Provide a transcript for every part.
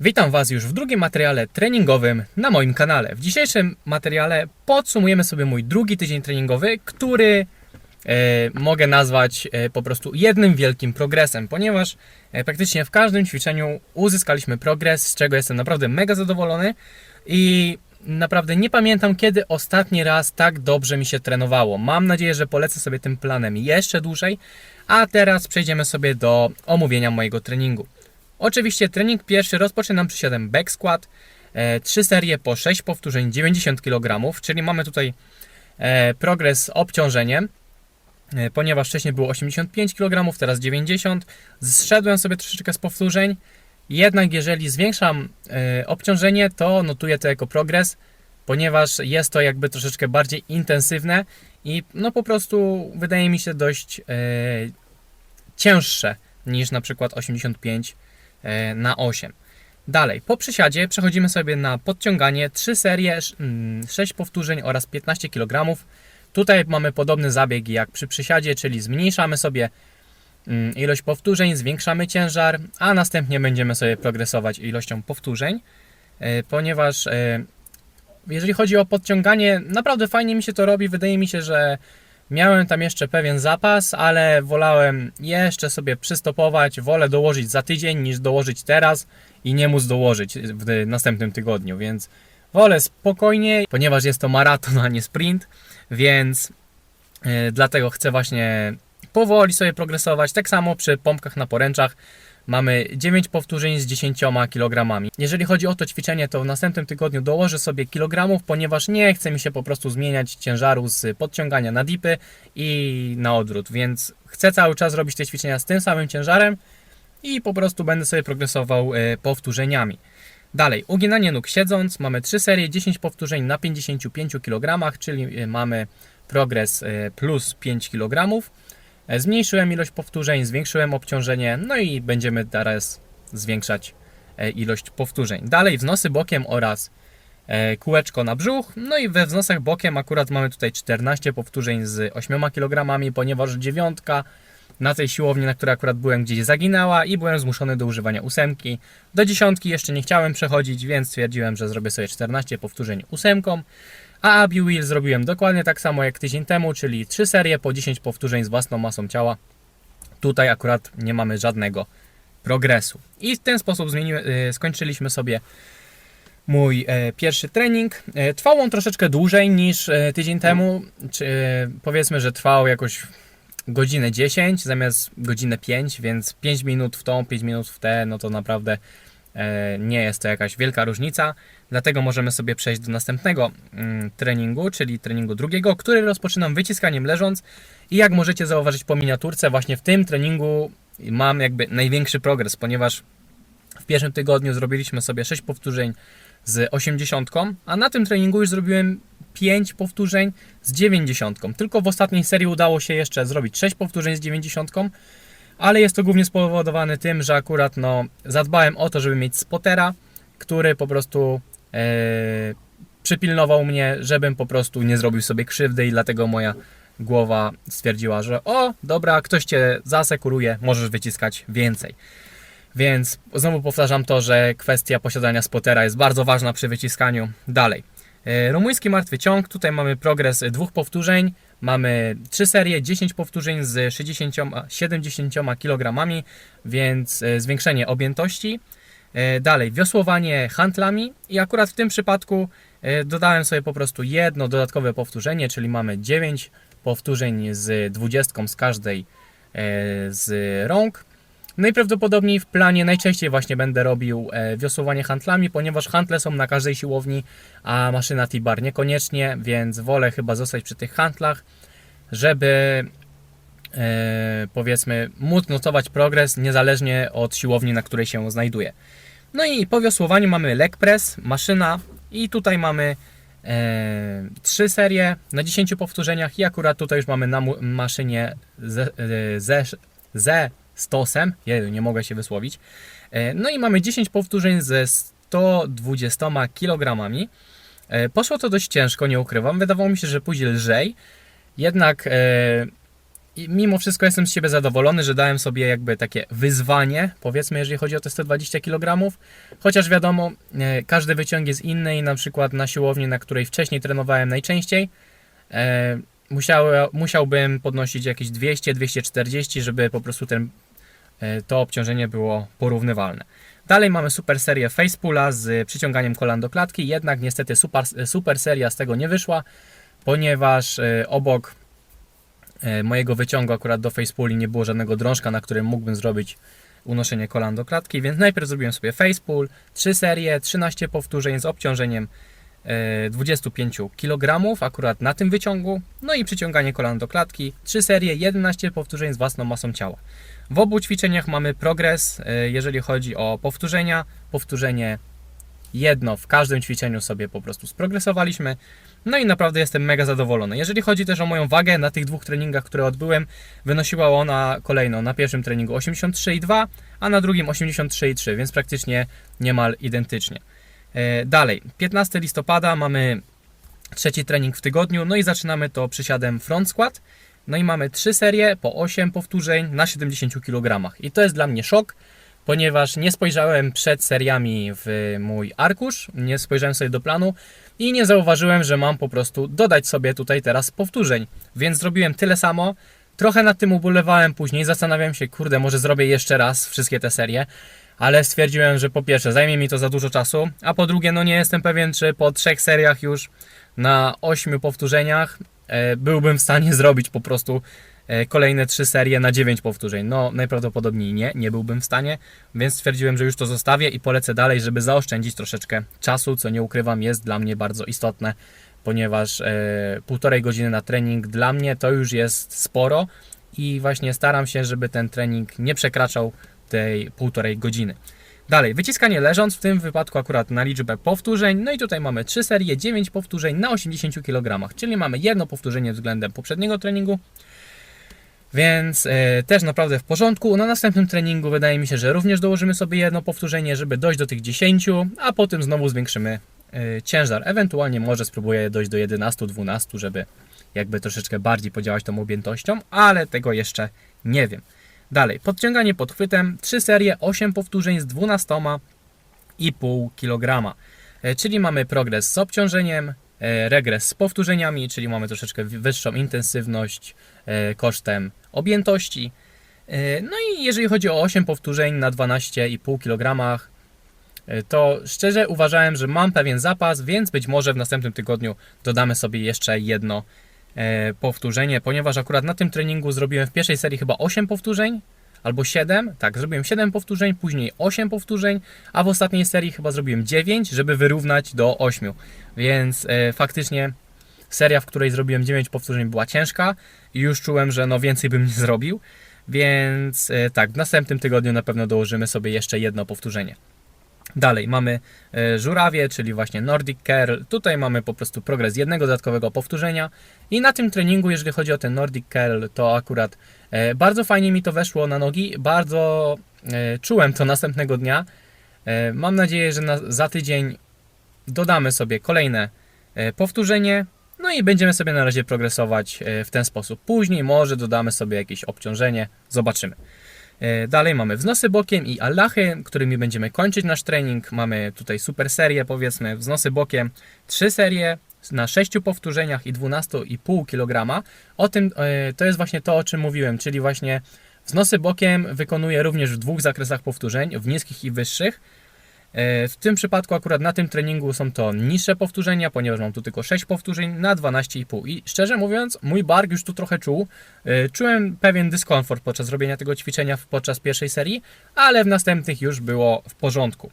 Witam Was już w drugim materiale treningowym na moim kanale. W dzisiejszym materiale podsumujemy sobie mój drugi tydzień treningowy, który e, mogę nazwać e, po prostu jednym wielkim progresem, ponieważ e, praktycznie w każdym ćwiczeniu uzyskaliśmy progres, z czego jestem naprawdę mega zadowolony i naprawdę nie pamiętam kiedy ostatni raz tak dobrze mi się trenowało. Mam nadzieję, że polecę sobie tym planem jeszcze dłużej, a teraz przejdziemy sobie do omówienia mojego treningu. Oczywiście trening pierwszy rozpoczynam przysiadem back squat. E, trzy serie po 6 powtórzeń 90 kg, czyli mamy tutaj e, progres obciążeniem. E, ponieważ wcześniej było 85 kg, teraz 90. Zszedłem sobie troszeczkę z powtórzeń. Jednak jeżeli zwiększam e, obciążenie, to notuję to jako progres, ponieważ jest to jakby troszeczkę bardziej intensywne i no po prostu wydaje mi się dość e, cięższe niż na przykład 85 e, na 8. Dalej, po przysiadzie przechodzimy sobie na podciąganie 3 serie, sz- mm, 6 powtórzeń oraz 15 kg. Tutaj mamy podobny zabieg jak przy przysiadzie, czyli zmniejszamy sobie mm, ilość powtórzeń, zwiększamy ciężar, a następnie będziemy sobie progresować ilością powtórzeń, e, ponieważ e, jeżeli chodzi o podciąganie, naprawdę fajnie mi się to robi. Wydaje mi się, że miałem tam jeszcze pewien zapas, ale wolałem jeszcze sobie przystopować. Wolę dołożyć za tydzień niż dołożyć teraz i nie móc dołożyć w następnym tygodniu, więc wolę spokojnie, ponieważ jest to maraton, a nie sprint, więc e, dlatego chcę właśnie powoli sobie progresować. Tak samo przy pompkach na poręczach mamy 9 powtórzeń z 10 kg. Jeżeli chodzi o to ćwiczenie, to w następnym tygodniu dołożę sobie kilogramów, ponieważ nie chce mi się po prostu zmieniać ciężaru z podciągania na dipy i na odwrót, więc chcę cały czas robić te ćwiczenia z tym samym ciężarem i po prostu będę sobie progresował e, powtórzeniami. Dalej, uginanie nóg siedząc, mamy 3 serie, 10 powtórzeń na 55 kg, czyli e, mamy progres e, plus 5 kg. E, Zmniejszyłem ilość powtórzeń, zwiększyłem obciążenie, no i będziemy teraz zwiększać e, ilość powtórzeń. Dalej wznosy bokiem oraz e, kółeczko na brzuch. No i we wznosach bokiem akurat mamy tutaj 14 powtórzeń z 8 kg, ponieważ dziewiątka na tej siłowni, na której akurat byłem, gdzieś zaginęła i byłem zmuszony do używania ósemki. Do dziesiątki jeszcze nie chciałem przechodzić, więc stwierdziłem, że zrobię sobie 14 powtórzeń ósemką. A Abi Wheel zrobiłem dokładnie tak samo jak tydzień temu, czyli 3 serie po 10 powtórzeń z własną masą ciała. Tutaj akurat nie mamy żadnego progresu. I w ten sposób y, skończyliśmy sobie mój e, pierwszy trening. E, trwał on troszeczkę dłużej niż e, tydzień temu. Czy, e, powiedzmy, że trwał jakoś godzinę 10 zamiast godzinę 5, więc 5 minut w tą, 5 minut w te, no to naprawdę e, nie jest to jakaś wielka różnica. Dlatego możemy sobie przejść do następnego mm, treningu, czyli treningu drugiego, który rozpoczynam wyciskaniem leżąc. I jak możecie zauważyć po miniaturce, właśnie w tym treningu mam jakby największy progres, ponieważ w pierwszym tygodniu zrobiliśmy sobie 6 powtórzeń z 80, a na tym treningu już zrobiłem 5 powtórzeń z 90. Tylko w ostatniej serii udało się jeszcze zrobić 6 powtórzeń z 90, ale jest to głównie spowodowane tym, że akurat no, zadbałem o to, żeby mieć spotera, który po prostu e, przypilnował mnie, żebym po prostu nie zrobił sobie krzywdy i dlatego moja głowa stwierdziła, że o, dobra, ktoś cię zasekuruje, możesz wyciskać więcej. Więc znowu powtarzam to, że kwestia posiadania spotera jest bardzo ważna przy wyciskaniu. Dalej. E, Rumuński martwy ciąg. Tutaj mamy progres dwóch powtórzeń. Mamy trzy serie, 10 powtórzeń z 60, 70 kg, więc e, zwiększenie objętości. E, Dalej, wiosłowanie handlami i akurat w tym przypadku e, dodałem sobie po prostu jedno dodatkowe powtórzenie, czyli mamy 9 powtórzeń z 20 z każdej e, z rąk. Najprawdopodobniej w planie najczęściej właśnie będę robił wiosłowanie handlami, ponieważ handle są na każdej siłowni, a maszyna T-bar niekoniecznie, więc wolę chyba zostać przy tych handlach, żeby powiedzmy móc notować progres niezależnie od siłowni, na której się znajduje. No i po wiosłowaniu mamy leg press, maszyna i tutaj mamy e, trzy serie na 10 powtórzeniach i akurat tutaj już mamy na maszynie ze, e, ze, ze stosem, nie mogę się wysłowić. E, No i mamy 10 powtórzeń ze 120 kg. E, Poszło to dość ciężko, nie ukrywam. Wydawało mi się, że pójdzie lżej. Jednak e, mimo wszystko jestem z siebie zadowolony, że dałem sobie jakby takie wyzwanie, powiedzmy, jeżeli chodzi o te 120 kg. Chociaż wiadomo, e, każdy wyciąg jest inny i na przykład na siłowni, na której wcześniej trenowałem najczęściej, e, musiałbym podnosić jakieś 200-240, żeby po prostu ten, e, to obciążenie było porównywalne. Dalej mamy super serię Facepula z przyciąganiem kolan do klatki, jednak niestety super, super seria z tego nie wyszła, ponieważ obok mojego wyciągu akurat do facepuli nie było żadnego drążka, na którym mógłbym zrobić unoszenie kolan do klatki, więc najpierw zrobiłem sobie facepull, 3 serie, 13 powtórzeń z obciążeniem e, 25 kg akurat na tym wyciągu, no i przyciąganie kolan do klatki, 3 serie, 11 powtórzeń z własną masą ciała. W obu ćwiczeniach mamy progres, e, jeżeli chodzi o powtórzenia, powtórzenie jedno w każdym ćwiczeniu sobie po prostu sprogresowaliśmy. No i naprawdę jestem mega zadowolony. Jeżeli chodzi też o moją wagę, na tych dwóch treningach, które odbyłem, wynosiła ona kolejno na pierwszym treningu 83,2, a na drugim 83,3, więc praktycznie niemal identycznie. E, Dalej, 15 listopada mamy trzeci trening w tygodniu, no i zaczynamy to przysiadem front squat. No i mamy trzy serie po 8 powtórzeń na 70 kg. I to jest dla mnie szok, ponieważ nie spojrzałem przed seriami w mój arkusz, nie spojrzałem sobie do planu i nie zauważyłem, że mam po prostu dodać sobie tutaj teraz powtórzeń. Więc zrobiłem tyle samo. Trochę nad tym ubolewałem później, zastanawiałem się, kurde, może zrobię jeszcze raz wszystkie te serie, ale stwierdziłem, że po pierwsze zajmie mi to za dużo czasu, a po drugie, no nie jestem pewien, czy po trzech seriach już na ośmiu powtórzeniach e, byłbym w stanie zrobić po prostu kolejne trzy serie na 9 powtórzeń. No, najprawdopodobniej nie, nie byłbym w stanie, więc stwierdziłem, że już to zostawię i polecę dalej, żeby zaoszczędzić troszeczkę czasu, co nie ukrywam, jest dla mnie bardzo istotne, ponieważ e, półtorej godziny na trening dla mnie to już jest sporo i właśnie staram się, żeby ten trening nie przekraczał tej półtorej godziny. Dalej, wyciskanie leżąc, w tym wypadku akurat na liczbę powtórzeń. No i tutaj mamy 3 serie, 9 powtórzeń na 80 kg, czyli mamy jedno powtórzenie względem poprzedniego treningu. Więc e, też naprawdę w porządku. Na następnym treningu wydaje mi się, że również dołożymy sobie jedno powtórzenie, żeby dojść do tych 10, a potem znowu zwiększymy e, ciężar. Ewentualnie może spróbuję dojść do 11-12, żeby jakby troszeczkę bardziej podziałać tą objętością, ale tego jeszcze nie wiem. Dalej, podciąganie pod chwytem, 3 serie, 8 powtórzeń z 12,5 kg. E, Czyli mamy progres z obciążeniem, e, regres z powtórzeniami, czyli mamy troszeczkę wyższą intensywność kosztem objętości. E, No i jeżeli chodzi o 8 powtórzeń na 12,5 kg, e, to szczerze uważałem, że mam pewien zapas, więc być może w następnym tygodniu dodamy sobie jeszcze jedno e, powtórzenie, ponieważ akurat na tym treningu zrobiłem w pierwszej serii chyba 8 powtórzeń albo 7. Tak, zrobiłem 7 powtórzeń, później 8 powtórzeń, a w ostatniej serii chyba zrobiłem 9, żeby wyrównać do 8. Więc faktycznie seria, w której zrobiłem 9 powtórzeń była ciężka i już czułem, że no więcej bym nie zrobił. Więc e, tak, w następnym tygodniu na pewno dołożymy sobie jeszcze jedno powtórzenie. Dalej mamy e, żurawie, czyli właśnie Nordic Curl. Tutaj mamy po prostu progres jednego dodatkowego powtórzenia. I na tym treningu, jeżeli chodzi o ten Nordic Curl, to akurat e, bardzo fajnie mi to weszło na nogi. Bardzo czułem to następnego dnia. Mam nadzieję, że za tydzień dodamy sobie kolejne powtórzenie. No i będziemy sobie na razie progresować e, w ten sposób. Później może dodamy sobie jakieś obciążenie. Zobaczymy. E, Dalej mamy wznosy bokiem i Allahy, którymi będziemy kończyć nasz trening. Mamy tutaj super serię, powiedzmy, wznosy bokiem, trzy serie na 6 powtórzeniach i 12,5 kg. O tym e, to jest właśnie to, o czym mówiłem, czyli właśnie wznosy bokiem wykonuję również w dwóch zakresach powtórzeń, w niskich i wyższych. E, W tym przypadku akurat na tym treningu są to niższe powtórzenia, ponieważ mam tu tylko 6 powtórzeń na 12,5 i szczerze mówiąc mój bark już tu trochę czuł. E, Czułem pewien dyskomfort podczas robienia tego ćwiczenia podczas pierwszej serii, ale w następnych już było w porządku.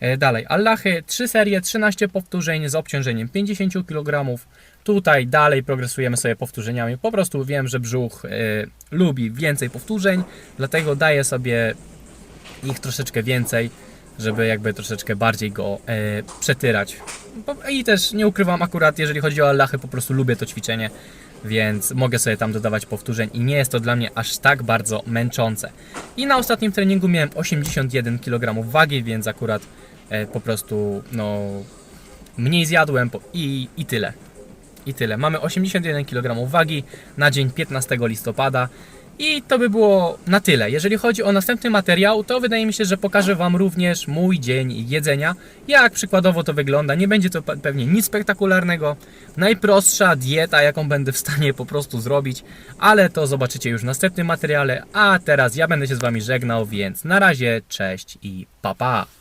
E, Dalej, Allahy, 3 serie, 13 powtórzeń z obciążeniem 50 kg. Tutaj dalej progresujemy sobie powtórzeniami. Po prostu wiem, że brzuch e, lubi więcej powtórzeń, dlatego daję sobie ich troszeczkę więcej, żeby jakby troszeczkę bardziej go e, przetyrać. I też nie ukrywam akurat, jeżeli chodzi o Allahy, po prostu lubię to ćwiczenie, więc mogę sobie tam dodawać powtórzeń i nie jest to dla mnie aż tak bardzo męczące. I na ostatnim treningu miałem 81 kg wagi, więc akurat e, po prostu no mniej zjadłem i, i tyle. I tyle. Mamy 81 kg wagi na dzień 15 listopada. I to by było na tyle. Jeżeli chodzi o następny materiał, to wydaje mi się, że pokażę Wam również mój dzień jedzenia. Jak przykładowo to wygląda. Nie będzie to pe- pewnie nic spektakularnego. Najprostsza dieta, jaką będę w stanie po prostu zrobić, ale to zobaczycie już w następnym materiale. A teraz ja będę się z Wami żegnał, więc na razie, cześć i pa pa!